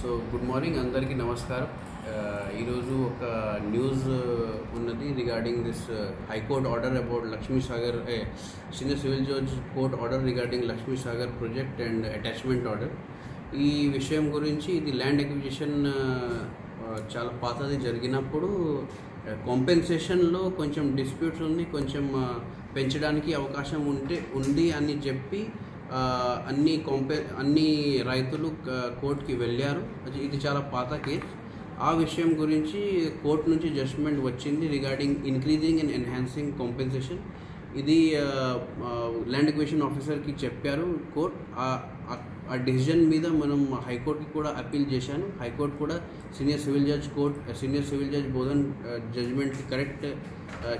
So good morning. అందరికీ నమస్కారం. ఈరోజు ఒక న్యూస్ ఉన్నది regarding this High Court order about Lakshmi Sagar చిన్న civil judge court order regarding Lakshmi Sagar project and attachment order. ఈ విషయం గురించి ఇది ల్యాండ్ ఎక్విజిషన్ చాలా పాతది జరిగినప్పుడు కాంపెన్సేషన్లో కొంచెం డిస్ప్యూట్స్ ఉంది కొంచెం పెంచడానికి అవకాశం ఉంటే ఉంది అని చెప్పి అన్ని కంపే అన్ని రైతులు కోర్టుకి వెళ్ళారు. ఇది చాలా పాత కేసు. ఆ విషయం గురించి కోర్టు నుంచి జడ్జ్మెంట్ వచ్చింది regarding increasing and enhancing compensation ఇది ల్యాండ్ ఎక్వేషన్ ఆఫీసర్కి చెప్పారు. కోర్ట్ ఆ డిసిజన్ మీద మనం హైకోర్టుకి కూడా అప్పీల్ చేశాను. హైకోర్టు కూడా senior civil judge court senior civil judge Bodhan జడ్జ్మెంట్కి correct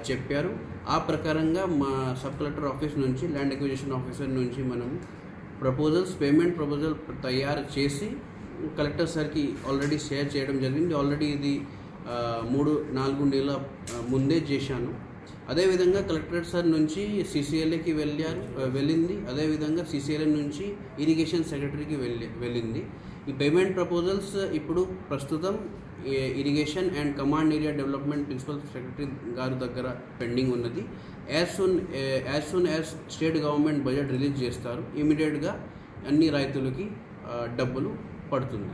చెప్పారు. ఆ ప్రకారంగా మా సబ్ కలెక్టర్ ఆఫీస్ నుంచి ల్యాండ్ ఎక్విజిషన్ ఆఫీసర్ నుంచి మనం ప్రపోజల్స్ పేమెంట్ ప్రపోజల్ తయారు చేసి కలెక్టర్ సార్కి ఆల్రెడీ షేర్ చేయడం జరిగింది. ఆల్రెడీ ఇది మూడు నాలుగు నెలల ముందే చేశాను. అదేవిధంగా కలెక్టరేట్ సార్ నుంచి సీసీఎల్ఏకి వెళ్ళారు వెళ్ళింది. అదేవిధంగా సిసిఎల్ఏ నుంచి ఇరిగేషన్ సెక్రటరీకి వెళ్ళి వెళ్ళింది. ఈ పేమెంట్ ప్రపోజల్స్ ఇప్పుడు ప్రస్తుతం irrigation and command area development principal secretary గారి దగ్గర పెండింగ్ ఉన్నది. As soon as soon as state government budget release చేస్తారు ఇమీడియట్గా అన్ని రైతులకి డబ్బులు పడుతుంది.